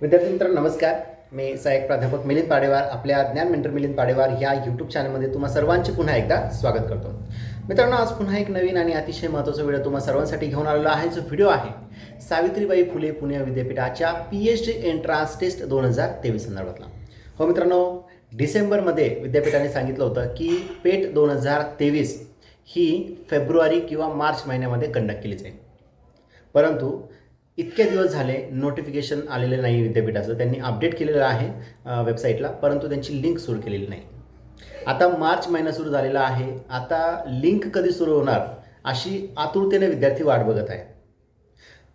विद्यार्थी मित्रांनो नमस्कार. मी सहाय्यक प्राध्यापक मिलिंद पाडेवार आपल्या ज्ञान मेंटर मिलिंद पाडेवार या यूट्यूब चॅनलमध्ये तुम्हा सर्वांचे पुन्हा एकदा स्वागत करतो. मित्रांनो आज पुन्हा एक नवीन आणि अतिशय महत्त्वाचा व्हिडिओ तुम्हा सर्वांसाठी घेऊन आलेला आहे. जो व्हिडिओ आहे सावित्रीबाई फुले पुणे विद्यापीठाच्या P H D entrance test दोन हजार तेवीस संदर्भातला. हो मित्रांनो डिसेंबरमध्ये विद्यापीठाने सांगितलं होतं की पेट दोन हजार तेवीस ही फेब्रुवारी किंवा मार्च महिन्यामध्ये कंडक्ट केली जाईल परंतु इतके दिवस झाले नोटिफिकेशन आलेलं नाही विद्यापीठाचं. त्यांनी अपडेट केलेलं आहे वेबसाईटला परंतु त्यांची लिंक सुरू केलेली नाही. आता मार्च महिना सुरू झालेला आहे. आता लिंक कधी सुरू होणार अशी आतुरतेने विद्यार्थी वाट बघत आहे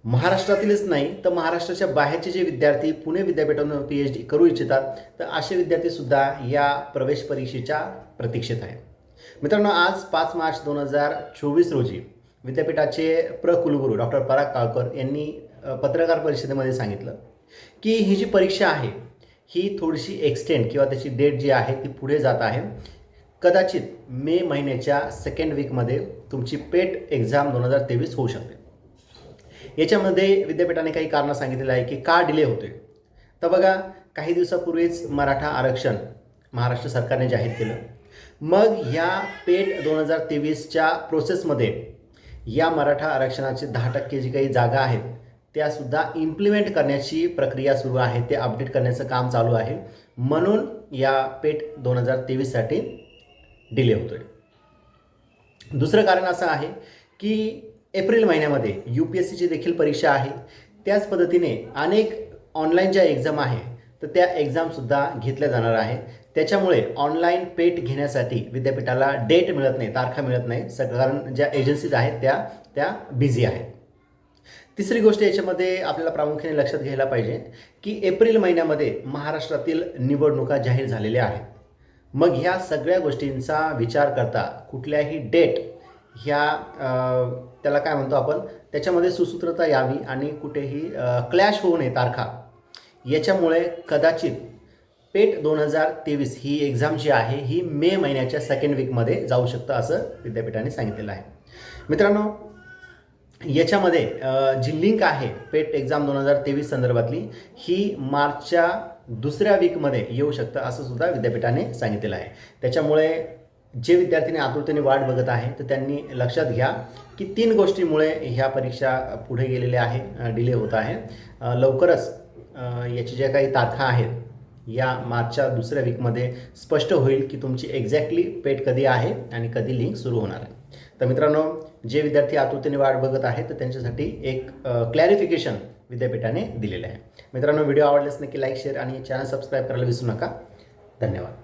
महाराष्ट्रातीलच नाही तर महाराष्ट्राच्या बाहेरचे जे विद्यार्थी पुणे विद्यापीठातून पी एच डी करू इच्छितात तर असे विद्यार्थीसुद्धा या प्रवेश परीक्षेच्या प्रतीक्षेत आहे मित्रांनो आज पाच मार्च दोन हजार चोवीस रोजी विद्यापीठाचे प्र कुलगुरू डॉक्टर पराग काळकर यांनी पत्रकार परिषदेमध्ये सांगितलं की ही जी परीक्षा आहे ही थोडीशी एक्सटेंड किंवा त्याची डेट जी आहे ती पुढे जात आहे. कदाचित मे महिन्याच्या सेकंड वीकमध्ये तुमची पेट एक्झाम दोन हजार तेवीस होऊ शकते. याच्यामध्ये विद्यापीठाने काही कारणं सांगितलेलं आहे की का डिले होते तर बघा काही दिवसापूर्वीच मराठा आरक्षण महाराष्ट्र सरकारने जाहीर केलं. मग ह्या पेट दोन हजार तेवीसच्या प्रोसेसमध्ये या मराठा आरक्षणाचे दहा टक्के जी काही जागा आहेत त्यासुद्धा इम्प्लिमेंट करण्याची प्रक्रिया सुरू आहे ते अपडेट करण्याचं काम चालू आहे. म्हणून या पेट दोन हजार तेवीससाठी डिले होतो आहे दुसरं कारण असं आहे की एप्रिल महिन्यामध्ये यू पी एस सीची देखील परीक्षा आहे. त्याच पद्धतीने अनेक ऑनलाईन ज्या एक्झाम आहे तर त्या एक्झामसुद्धा घेतल्या जाणार आहे. त्याच्यामुळे ऑनलाईन पेट घेण्यासाठी विद्यापीठाला डेट मिळत नाही तारखा मिळत नाही. सगळं कारण ज्या एजन्सीज आहेत त्या त्या बिझी आहेत. तिसरी गोष्ट याच्यामध्ये आपल्याला प्रामुख्याने लक्षात घ्यायला पाहिजे की एप्रिल महिन्यामध्ये महाराष्ट्रातील निवडणुका जाहीर झालेल्या आहेत. मग ह्या सगळ्या गोष्टींचा विचार करता कुठल्याही डेट ह्या त्याला काय म्हणतो आपण? त्याच्यामध्ये सुसूत्रता यावी आणि कुठेही क्लॅश होऊ नये तारखा. याच्यामुळे कदाचित पेट दोन हजार तेवीस ही एक्झाम जी आहे ही मे महिन्याच्या सेकंड वीकमध्ये जाऊ शकतं असं विद्यापीठाने सांगितलेलं आहे. मित्रांनो याच्यामध्ये जी लिंक आहे पेट एक्झाम दोन हजार तेवीस संदर्भातली ही मार्चच्या दुसऱ्या वीकमध्ये येऊ शकतं असं सुद्धा विद्यापीठाने सांगितलेलं आहे. त्याच्यामुळे जे विद्यार्थ्यांनी आतुरतेने वाट बघत आहे तर त्यांनी लक्षात घ्या की तीन गोष्टीमुळे ह्या परीक्षा पुढे गेलेल्या आहे डिले होत आहे. लवकरच याची ज्या काही तारखा आहेत या मार्चच्या दुसऱ्या वीकमध्ये स्पष्ट होईल की तुमची एक्झॅक्टली पेट कधी आहे आणि कधी लिंक सुरू होणार आहे. तर मित्रांनो जे विद्यार्थी आतुरतेने वाट बघत आहेत तर त्यांच्यासाठी एक क्लॅरिफिकेशन विद्यापीठाने दिलेलं आहे. मित्रांनो व्हिडिओ आवडल्यास नक्की लाईक शेअर आणि चॅनल सबस्क्राईब करायला विसरू नका. धन्यवाद.